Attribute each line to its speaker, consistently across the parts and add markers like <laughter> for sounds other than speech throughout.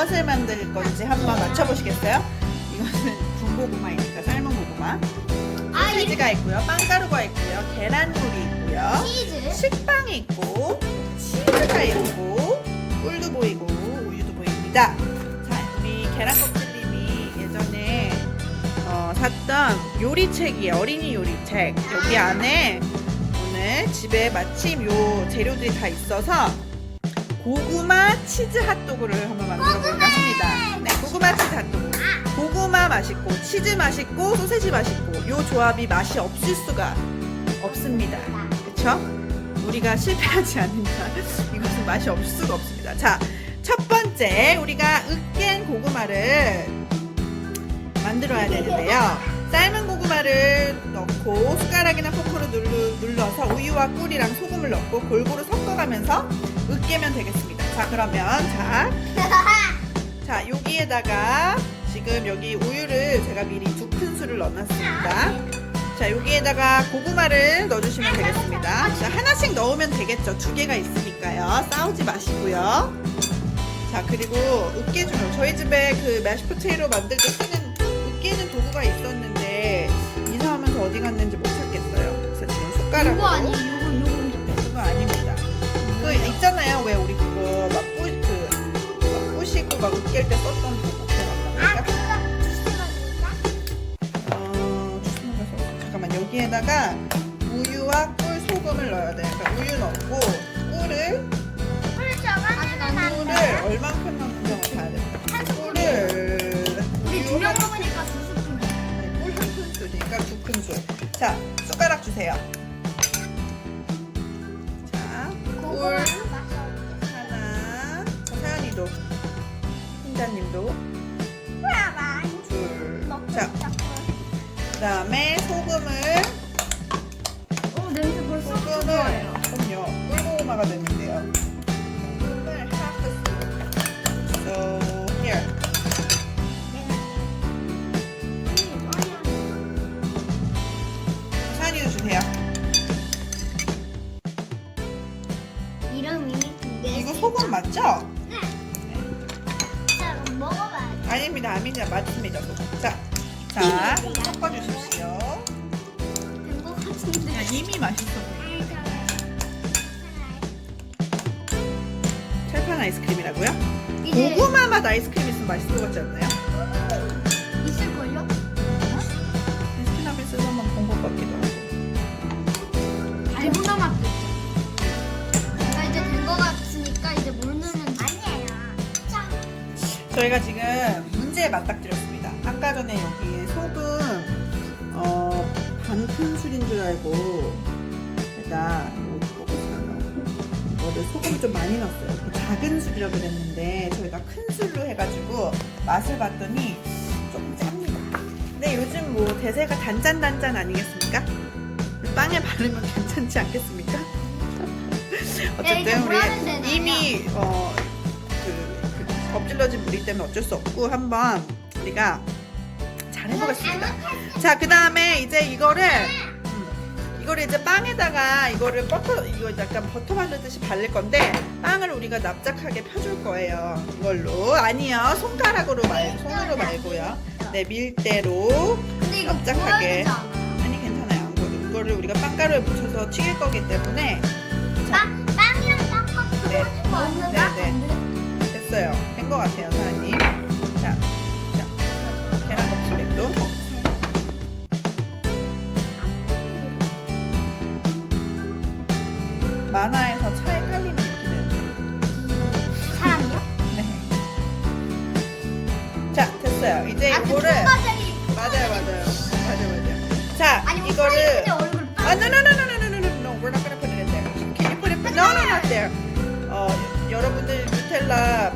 Speaker 1: 무엇을 만들 건지 한번 맞춰보시겠어요? 이것은 군고구마입니다. 삶은 고구마.
Speaker 2: 아, 이
Speaker 1: 소시지가 있고요. 빵가루가 있고요. 계란물이 있고요.
Speaker 2: 치즈.
Speaker 1: 식빵이 있고 치즈가 있고 꿀도 보이고 우유도 보입니다. 자, 우리 계란 껍질님이 예전에 어, 샀던 요리책이에요. 어린이 요리책. 여기 안에 오늘 집에 마침 요 재료들이 다 있어서 고구마 치즈 핫도그를 한번 만들어 볼까 합니다. 네, 고구마 치즈 핫도그. 고구마 맛있고 치즈 맛있고 소세지 맛있고 요 조합이 맛이 없을 수가 없습니다. 그쵸? 우리가 실패하지 않는 한 이것은 맛이 없을 수가 없습니다. 자, 첫 번째 우리가 으깬 고구마를 만들어야 되는데요. 삶은 고구마를 넣고 숟가락이나 포크로 눌러, 눌러서 우유와 꿀이랑 소금을 넣고 골고루 섞어가면서 으깨면 되겠습니다. 자, 그러면 자, <laughs> 자 여기에다가 지금 여기 우유를 제가 미리 두 큰술을 넣어놨습니다. 자 여기에다가 고구마를 넣어주시면 되겠습니다. 자 하나씩 넣으면 되겠죠. 두 개가 있으니까요. 싸우지 마시고요. 자 그리고 으깨주는 저희 집에 그 매시포테이로 만들 때 쓰는 으깨는 도구가 있었는데 이사하면서 어디 갔는지 못 찾겠어요. 그래서 지금 숟가락으로 그 있잖아요. 왜 우리 그거 막 뿌, 그, 막 뿌시고 막 으깰 때 썼던 도구
Speaker 2: 아? 그거 주스만인가?
Speaker 1: 어, 주스만 가서 잠깐만 여기에다가 우유와 꿀 소금을 넣어야 돼. 그러니까 우유 넣고 꿀을
Speaker 2: 꿀 저거는
Speaker 1: 꿀을 얼만큼 넣는지 봐야 돼. 꿀을
Speaker 2: 우리 두명
Speaker 1: 한-
Speaker 2: 먹으니까 두 스푼.
Speaker 1: 네, 꿀한 큰술이니까 두 큰술. 자, 숟가락 주세요.
Speaker 2: 볼
Speaker 1: 하나. 사연이도. 훈자님도. 둘 자 그 다음에 소금 맞죠?
Speaker 2: 자, 먹어봐야 돼.
Speaker 1: 아닙니다, 아닙니다, 맞습니다. 소금. 자, 자 섞어주십시오.
Speaker 2: 된 것 같은데.
Speaker 1: 야, 이미 맛있어 보여. 철판 아이스크림이라고요?
Speaker 2: 이제
Speaker 1: 고구마 맛 아이스크림 있으면 맛있을 것 같지 않나요? 저희가 지금 문제에 맞닥뜨렸습니다. 아까 전에 여기 소금 어, 반 큰술인 줄 알고 제가 이거 이거를 소금 좀 많이 넣었어요. 그 작은 술이라고 그랬는데 저희가 큰 술로 해가지고 맛을 봤더니 조금 짭니다. 근데 요즘 뭐 대세가 단짠단짠 아니겠습니까? 빵에 바르면 <laughs> 괜찮지 않겠습니까? 어쨌든? 우리 이미 어, 엎질러진 무리 때문에 어쩔 수 없고 한번 우리가 잘 해보겠습니다. 자, 그 다음에 이제 이거를 음, 이거를 이제 빵에다가 이거를 버터 이거 약간 버터 바르듯이 바를 건데 빵을 우리가 납작하게 펴줄 거예요. 이걸로 아니요 손가락으로 말 손으로 말고요. 네 밀대로 납작하게. 아니 괜찮아요. 이거를 우리가 빵가루에 묻혀서 튀길 거기 때문에
Speaker 2: 빵, 빵이랑 딱
Speaker 1: 네.
Speaker 2: 섞어서 먹는다?
Speaker 1: 네, 네. 됐어요. 된 것 같아요, 사장님.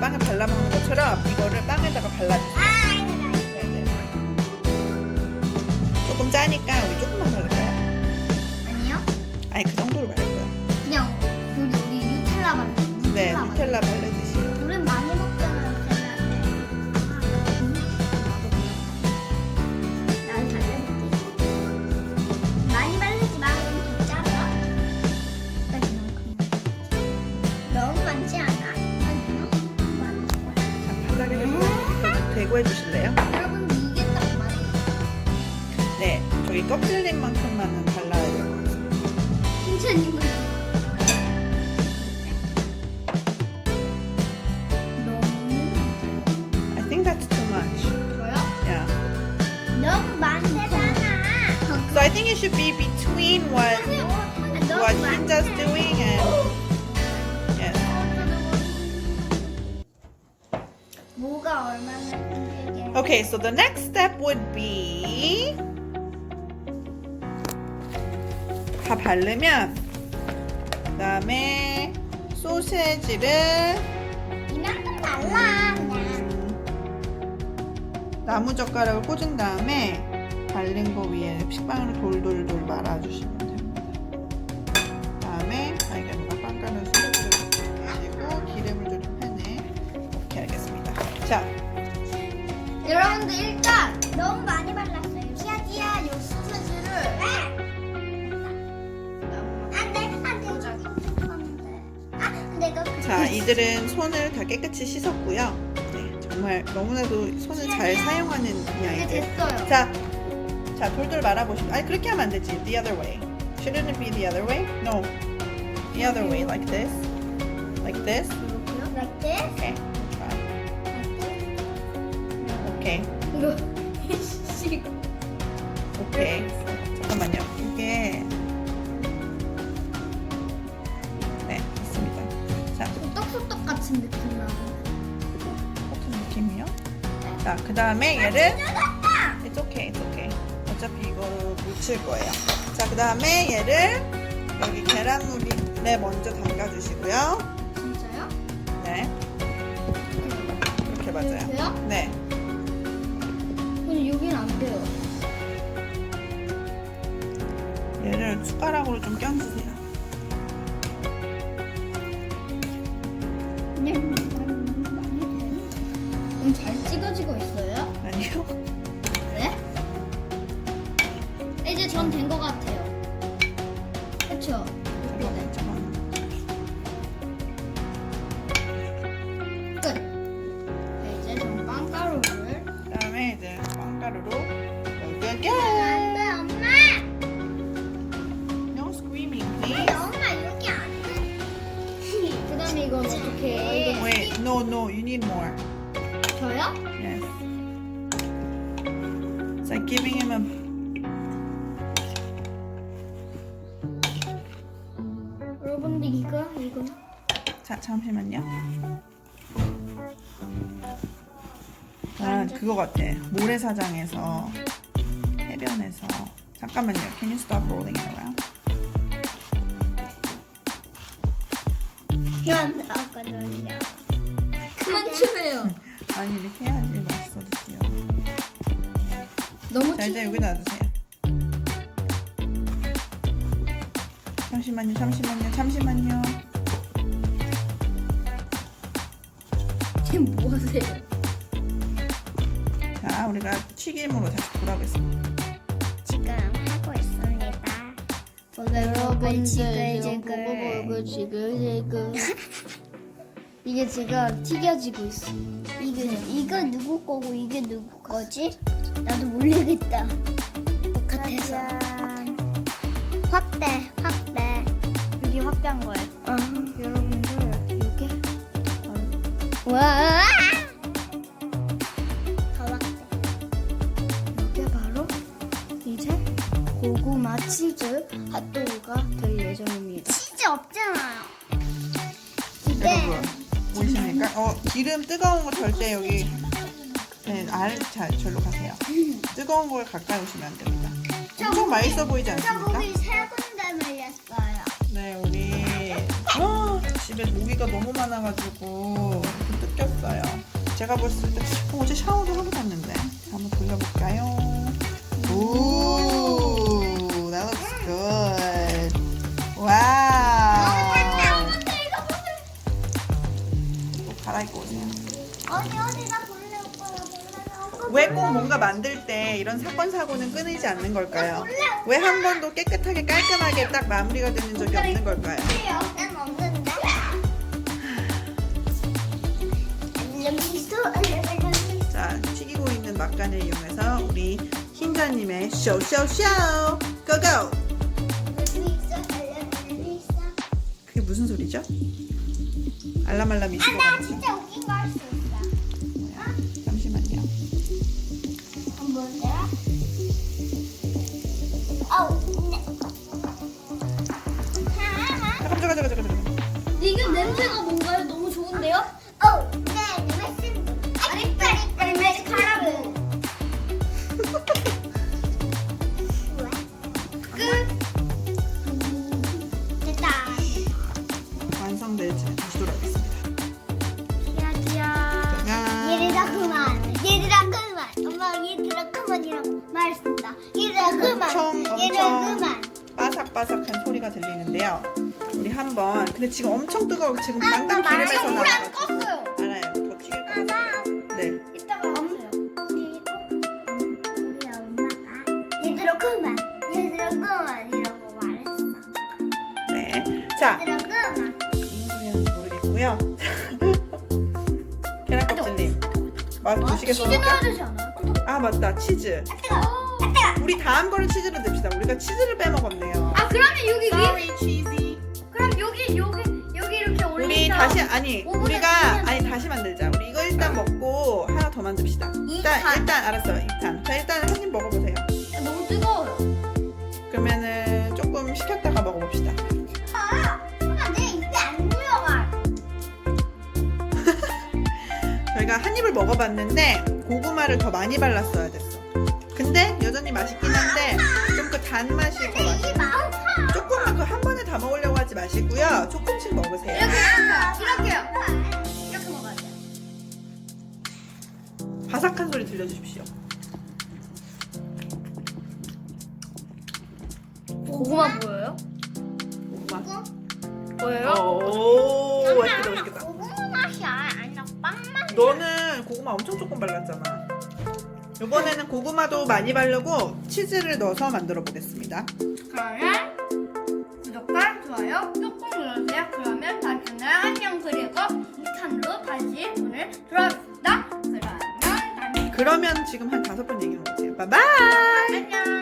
Speaker 1: 빵에 발라 먹는 것처럼 이거를 빵에다가 발라주세요. 네 네. 조금 짜니까 우리 조금만 바를까요?
Speaker 2: 아니요?
Speaker 1: 아니 그 정도로 바를 거야.
Speaker 2: 그냥 우리 우리 뉴텔라 바르
Speaker 1: 네,
Speaker 2: 누텔라
Speaker 1: 누텔라
Speaker 2: 너무 많대잖아. So I think it should be between what
Speaker 1: what Kinta's doing and
Speaker 2: 뭐가 얼마나 힘들게.
Speaker 1: Okay, so the next step would be 다 바르면 그다음에 소세지를
Speaker 2: 이만큼 발라.
Speaker 1: 나무 젓가락을 꽂은 다음에 바른 거 위에 식빵으로 돌돌돌 말아주시면 됩니다. 다음에 아이가 빵가루 소세지를 주시고 기름을 두른 팬에 이렇게 하겠습니다. 자,
Speaker 2: 여러분들 일단 너무 많이 발랐어요. 지아지아 요 소세지를 안돼 안돼 아 내가
Speaker 1: 자 이들은 손을 다 깨끗이 씻었고요. 네, 정말 너무나도 손을 잘 사용하는 이 아이들.
Speaker 2: 됐어요.
Speaker 1: 자, 자 돌돌 말아보시고 아니 그렇게 하면 안 되지. The other way. Shouldn't it be the other way? No. The other way, like this, like this.
Speaker 2: Like this?
Speaker 1: Okay, try. Okay,
Speaker 2: 이거 씨.
Speaker 1: okay. 잠깐만요. 이게 네, 있습니다. 자,
Speaker 2: 소떡소떡 같은 느낌
Speaker 1: 느낌이요. 자, 그 다음에 얘를 It's okay, it's okay. 어차피 이거 묻힐 거예요. 자, 그 다음에 얘를 여기 계란물에 먼저 담가주시고요.
Speaker 2: 진짜요?
Speaker 1: 네, 이렇게 맞아요.
Speaker 2: 돼요?
Speaker 1: 네,
Speaker 2: 근데 여긴 안 돼요.
Speaker 1: 얘를 숟가락으로 좀 껴주세요.
Speaker 2: 그 이제 전 된 것 같아요. 그쵸? 끝. 네, 이제 전 빵가루를.
Speaker 1: 그 다음에 이제 빵가루로 여기에
Speaker 2: 안 돼, 엄마!
Speaker 1: No screaming, please.
Speaker 2: 엄마, 여기 안 돼. 그 다음에 이건 어떻게.
Speaker 1: Wait, no, no, you need more.
Speaker 2: 저요?
Speaker 1: Yes. It's like giving him a
Speaker 2: 이거.
Speaker 1: 자, 잠시만요. 난 그거 같아. 모래사장에서 해변에서 잠깐만요. Can you stop rolling around?
Speaker 2: 그만 들어가거든요. 그만 추세요.
Speaker 1: 아니 이렇게 해야지 맛있어지지요.
Speaker 2: 너무
Speaker 1: 자 이제 여기 놔두세요. 잠시만요. 잠시만요. 잠시만요.
Speaker 2: 지금 뭐 하세요?
Speaker 1: 자 우리가 튀김으로 다시 돌아오겠습니다.
Speaker 2: 지금 하고 있습니다.
Speaker 3: 여러분들
Speaker 2: 지글,
Speaker 3: 지금
Speaker 2: 지글.
Speaker 3: 지글지글 <laughs> 이게 지금 튀겨지고 있어.
Speaker 2: 이게 이거 누구 거고 이게 누구 거지? 나도 모르겠다. 똑같아서. 확대, 확대.
Speaker 3: 여기 확대한 거예요.
Speaker 2: 어.
Speaker 3: 여러분들 이게
Speaker 2: 와.
Speaker 1: 어 기름 뜨거운 거 절대 여기 네, 알, 자, 절로 가세요. 뜨거운 걸 가까이 오시면 안 됩니다. 엄청 맛있어 보이지
Speaker 2: 저
Speaker 1: 않습니까?
Speaker 2: 고기 세 군데 물렸어요.
Speaker 1: 네, 우리 아, 집에 모기가 너무 많아가지고 뜯겼어요. 제가 봤을 때 어, 어제 샤워도 하고 잤는데 한번 돌려볼까요? 오, 왜 꼭 뭔가 만들 때 이런 사건 사고는 끊이지 않는 걸까요? 왜 한 번도 깨끗하게 깔끔하게 딱 마무리가 되는 적이 없는 걸까요?
Speaker 2: 난 없는데.
Speaker 1: 자, 튀기고 있는 막간을 이용해서 우리 흰자님의 쇼쇼쇼 고고! 그게 무슨 소리죠? 알람알람 이시고
Speaker 2: 아, 나 진짜 웃긴 거 할 수 있어.
Speaker 1: 가자
Speaker 2: 가자 가자. 이게
Speaker 3: 냄새가 뭔가요? 너무 좋은데요?
Speaker 1: 근데 지금 엄청 뜨거워 지금 방금
Speaker 2: 나 말해요.
Speaker 1: 기름에서 나와가지고
Speaker 3: 껐어요.
Speaker 1: 알아요. 더 튀길 것 같아요. 네.
Speaker 3: 이따가 하세요.
Speaker 2: 우리 엄마가 얘들아 그만. 얘들아 그만이라고 말했어.
Speaker 1: 네. 자,
Speaker 2: 얘들아 그만.
Speaker 1: 무슨 소리 하는지 모르겠고요. <laughs> 계란 껍질님. 맛
Speaker 3: 치즈
Speaker 1: 보시겠습니까?
Speaker 3: 넣어야 되지 않아요?
Speaker 1: 아 맞다 치즈.
Speaker 2: 뜨거.
Speaker 1: 우리 다음 거를 치즈로 냅시다. 우리가 치즈를 빼먹었네요. 다시 아니
Speaker 3: 오븐에
Speaker 1: 우리가 아니 다시 만들자. 우리 이거 일단 먹고 하나 더 만듭시다. 일단
Speaker 3: 이탄.
Speaker 1: 일단 알았어요. 2탄. 자 일단 한 입 먹어보세요.
Speaker 3: 너무 뜨거워요.
Speaker 1: 그러면은 조금 식혔다가 먹어봅시다.
Speaker 2: 엄마 내 입에 안 들어가. <laughs>
Speaker 1: 저희가 한 입을 먹어봤는데 고구마를 더 많이 발랐어야 됐어. 근데 여전히 맛있긴 한데 좀 그 단맛이 더 맛있어. 다 먹으려고 하지 마시고요. 조금씩 먹으세요.
Speaker 3: 이렇게 이렇게 이렇게요. 이렇게 먹어야 돼요.
Speaker 1: 바삭한 소리 들려주십시오.
Speaker 3: 고구마 보여요?
Speaker 1: 고구마.
Speaker 3: 보여요?
Speaker 1: 오, 맛있겠다, 맛있겠다.
Speaker 2: 고구마 맛이야. 아니라 빵 맛.
Speaker 1: 너는 고구마 엄청 조금 발랐잖아. 이번에는 고구마도 많이 바르고 치즈를 넣어서 만들어 보겠습니다.
Speaker 3: 그러면 좋아요 꾹꾹 눌러주세요. 그러면 다음 주에 안녕 그리고 2탄으로 다시 오늘 돌아오겠습니다. 그러면 다음에
Speaker 1: 그러면 지금 한 다섯 번 얘기해 놓으세요. 바이바이!
Speaker 3: 안녕.